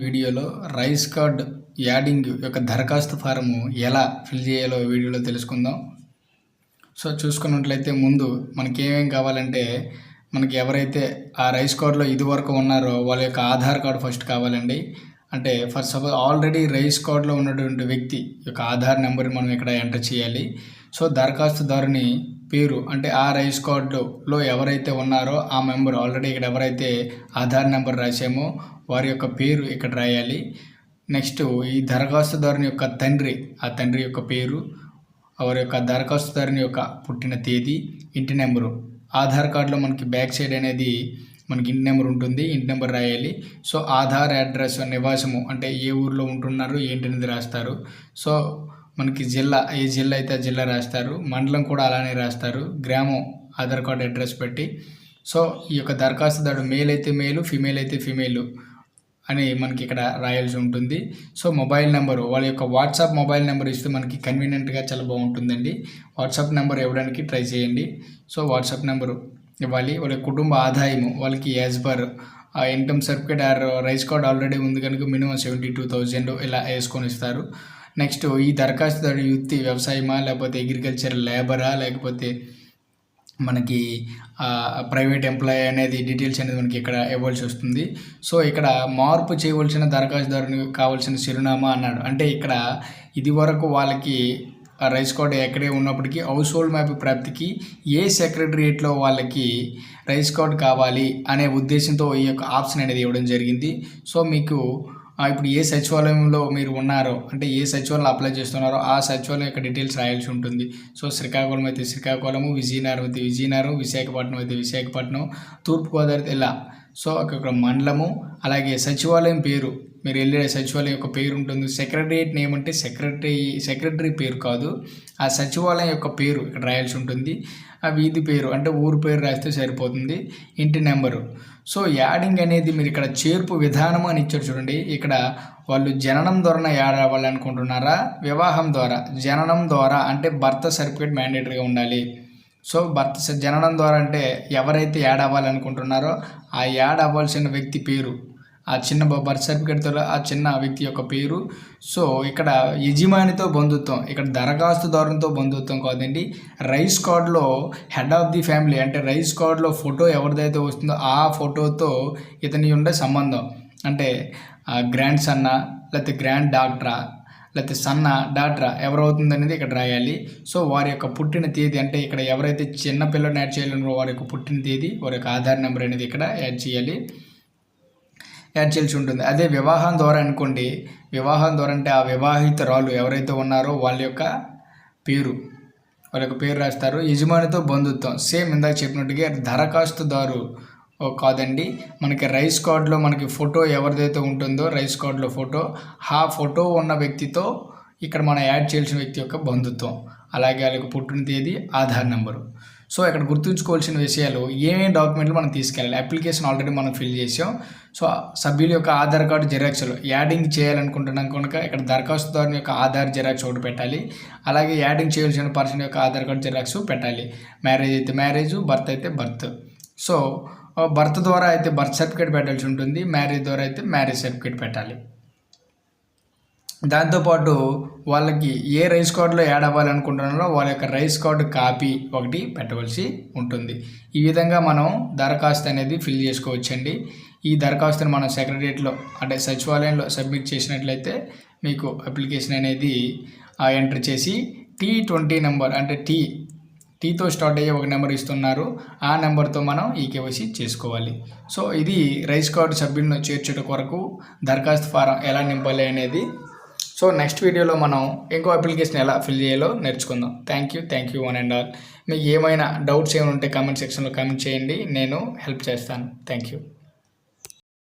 వీడియోలో rice card adding యొక్క దరఖాస్తు ఫారము ఎలా ఫిల్ చేయాలో వీడియోలో తెలుసుకుందాం. సో చూసుకున్నట్లయితే ముందు మనకి ఏమేమి కావాలంటే మనకి ఎవరైతే ఆ రైస్ కార్డులో ఇదివరకు ఉన్నారో వాళ్ళ యొక్క ఆధార్ కార్డు ఫస్ట్ కావాలండి. అంటే ఫర్ సపోజ్ ఆల్రెడీ రైస్ కార్డులో ఉన్నటువంటి వ్యక్తి యొక్క ఆధార్ నెంబర్ మనం ఇక్కడ ఎంటర్ చేయాలి. సో దరఖాస్తుదారుని పేరు అంటే ఆ రైస్ కార్డులో ఎవరైతే ఉన్నారో ఆ మెంబర్ ఆల్రెడీ ఇక్కడ ఎవరైతే ఆధార్ నెంబర్ రాసామో వారి యొక్క పేరు ఇక్కడ రాయాలి. నెక్స్ట్ ఈ దరఖాస్తుదారుని యొక్క తండ్రి ఆ తండ్రి యొక్క పేరు వారి యొక్క దరఖాస్తుదారుని యొక్క పుట్టిన తేదీ ఇంటి నెంబరు. ఆధార్ కార్డులో మనకి బ్యాక్ సైడ్ అనేది మనకి ఇంటి నెంబర్ ఉంటుంది ఇంటి నెంబర్ రాయాలి. సో ఆధార్ అడ్రస్ నివాసము అంటే ఏ ఊర్లో ఉంటున్నారు ఏంటనేది రాస్తారు. సో మనకి జిల్లా ఏ జిల్లా అయితే ఆ జిల్లా రాస్తారు. మండలం కూడా అలానే రాస్తారు. గ్రామం ఆధార్ కార్డు అడ్రస్ పెట్టి. సో ఈ యొక్క దరఖాస్తుదారు మేల్ అయితే మేలు ఫిమేల్ అయితే ఫిమేలు అని మనకి ఇక్కడ రాయాల్సి ఉంటుంది. సో మొబైల్ నెంబరు వాళ్ళ యొక్క వాట్సాప్ మొబైల్ నెంబర్ ఇస్తే మనకి కన్వీనియంట్గా చాలా బాగుంటుందండి. వాట్సాప్ నెంబర్ ఇవ్వడానికి ట్రై చేయండి. సో వాట్సాప్ నెంబరు ఇవ్వాలి. వాళ్ళ కుటుంబ ఆదాయము వాళ్ళకి యాజ్ పర్ ఆ income certificate or rice card already ఉంది కనుక మినిమం సెవెంటీ టూ థౌజండ్ ఇలా వేసుకొని ఇస్తారు. నెక్స్ట్ ఈ దరఖాస్తుదారు వృత్తి వ్యవసాయమా లేకపోతే అగ్రికల్చర్ లేబరా లేకపోతే మనకి ప్రైవేట్ ఎంప్లాయీ అనేది డీటెయిల్స్ అనేది మనకి ఇక్కడ ఇవ్వాల్సి వస్తుంది. సో ఇక్కడ మార్పు చేయవలసిన దరఖాస్తుదారుని కావాల్సిన చిరునామా అన్నాడు. అంటే ఇక్కడ ఇది వరకు వాళ్ళకి రైస్ కార్డ్ ఎక్కడే ఉన్నప్పటికీ హౌస్ హోల్డ్ మ్యాప్ ప్రాప్తికి ఏ సెక్రటరియేట్లో వాళ్ళకి రైస్ కార్డ్ కావాలి అనే ఉద్దేశంతో ఈ యొక్క ఆప్షన్ అనేది ఇవ్వడం జరిగింది. సో మీకు ఇప్పుడు ఏ సచివాలయంలో మీరు ఉన్నారో అంటే ఏ సచివాలయం అప్లై చేస్తున్నారో ఆ సచివాలయం యొక్క డీటెయిల్స్ రాయాల్సి ఉంటుంది. సో శ్రీకాకుళం అయితే శ్రీకాకుళము విజయనగరం అయితే విజయనగరం విశాఖపట్నం అయితే విశాఖపట్నం తూర్పుగోదావరి ఇలా. సో అక్కడ మండలము అలాగే సచివాలయం పేరు. మీరు వెళ్ళే సచివాలయం యొక్క పేరు ఉంటుంది. సెక్రటరియట్ నేమ్ అంటే సెక్రటరీ సెక్రటరీ పేరు కాదు. ఆ సచివాలయం యొక్క పేరు ఇక్కడ రాయాల్సి ఉంటుంది. ఆ వీధి పేరు అంటే ఊరు పేరు రాస్తే సరిపోతుంది. ఇంటి నెంబరు. సో యాడింగ్ అనేది మీరు ఇక్కడ చేర్పు విధానం అని ఇచ్చారు చూడండి. ఇక్కడ వాళ్ళు జననం ద్వారా యాడ్ అవ్వాలనుకుంటున్నారా? వివాహం ద్వారా. జననం ద్వారా అంటే భర్త సర్టిఫికేట్ మ్యాండేటరీగా ఉండాలి. సో భర్త జననం ద్వారా అంటే ఎవరైతే యాడ్ అవ్వాలనుకుంటున్నారో ఆ యాడ్ అవ్వాల్సిన వ్యక్తి పేరు ఆ చిన్న బర్త్ సర్టిఫికేట్తో ఆ చిన్న వ్యక్తి యొక్క పేరు సో ఇక్కడ యజమానితో బంధుత్వం ఇక్కడ దరఖాస్తుదారునితో బంధుత్వం కాదండి రైస్ కార్డులో హెడ్ ఆఫ్ ది ఫ్యామిలీ అంటే రైస్ కార్డులో ఫోటో ఎవరిదైతే వస్తుందో ఆ ఫోటోతో ఇతని ఉండే సంబంధం. అంటే గ్రాండ్ సన్నా లేకపోతే గ్రాండ్ డాక్టరా లేకపోతే సన్న డాట్రా ఎవరవుతుంది అనేది ఇక్కడ రాయాలి. సో వారి యొక్క పుట్టిన తేదీ అంటే ఇక్కడ ఎవరైతే చిన్నపిల్లలు యాడ్ చేయాలన్నారో వారి యొక్క పుట్టిన తేదీ వారి యొక్క ఆధార్ నెంబర్ అనేది ఇక్కడ యాడ్ చేయాలి. యాడ్ చేయాల్సి ఉంటుంది. అదే వివాహం ద్వారా అనుకోండి. వివాహం ద్వారా అంటే ఆ వివాహితరాలు ఎవరైతే ఉన్నారో వాళ్ళ యొక్క పేరు వాళ్ళ యొక్క పేరు రాస్తారు. యజమానితో బంధుత్వం. సేమ్ ఇందాక చెప్పినట్టుగా దరఖాస్తుదారు కాదండి. మనకి రైస్ కార్డులో మనకి ఫోటో ఎవరిదైతే ఉంటుందో రైస్ కార్డులో ఫోటో ఆ ఫోటో ఉన్న వ్యక్తితో ఇక్కడ మనం యాడ్ చేయాల్సిన వ్యక్తి యొక్క బంధుత్వం. అలాగే వాళ్ళకి పుట్టిన తేదీ ఆధార్ నెంబరు. సో ఇక్కడ గుర్తుంచుకోవాల్సిన విషయాలు ఏమేమి డాక్యుమెంట్లు మనం తీసుకెళ్ళాలి? అప్లికేషన్ ఆల్రెడీ మనం ఫిల్ చేసాం సో సభ్యుల యొక్క ఆధార్ కార్డు జిరాక్స్లు యాడింగ్ చేయాలనుకుంటున్నాం కనుక ఇక్కడ దరఖాస్తుదారుని యొక్క ఆధార్ జిరాక్స్ ఒకటి పెట్టాలి. అలాగే యాడింగ్ చేయాల్సిన పర్సన్ యొక్క ఆధార్ కార్డు జిరాక్స్ పెట్టాలి. మ్యారేజ్ అయితే మ్యారేజ్ బర్త్ అయితే బర్త్. సో బర్త్ ద్వారా అయితే బర్త్ సర్టిఫికేట్ పెట్టాల్సి ఉంటుంది మ్యారేజ్ ద్వారా అయితే మ్యారేజ్ సర్టిఫికేట్ పెట్టాలి. దాంతోపాటు వాళ్ళకి ఏ రైస్ కార్డులో యాడ్ అవ్వాలనుకుంటున్నారో వాళ్ళ యొక్క రైస్ కార్డు కాపీ ఒకటి పెట్టవలసి ఉంటుంది. ఈ విధంగా మనం దరఖాస్తు అనేది ఫిల్ చేసుకోవచ్చండి. ఈ దరఖాస్తుని మనం సెక్రటరియట్లో అంటే సచివాలయంలో సబ్మిట్ చేసినట్లయితే మీకు అప్లికేషన్ అనేది ఎంటర్ చేసి టీ ట్వంటీ నెంబర్ అంటే టీ టీతో స్టార్ట్ అయ్యే ఒక నెంబర్ ఇస్తున్నారు. ఆ నెంబర్తో మనం ఈ కేవైసీ చేసుకోవాలి. సో ఇది రైస్ కార్డు సభ్యులను చేర్చుట కొరకు దరఖాస్తు ఫారం ఎలా నింపాలి అనేది. సో నెక్స్ట్ వీడియోలో మనం ఇంకో అప్లికేషన్ ఎలా ఫిల్ చేయాలో నేర్చుకుందాం. Thank you thank you one and all మీకు ఏమైనా డౌట్స్ ఏమైనా ఉంటే కామెంట్ సెక్షన్లో కామెంట్ చేయండి. నేను హెల్ప్ చేస్తాను. Thank you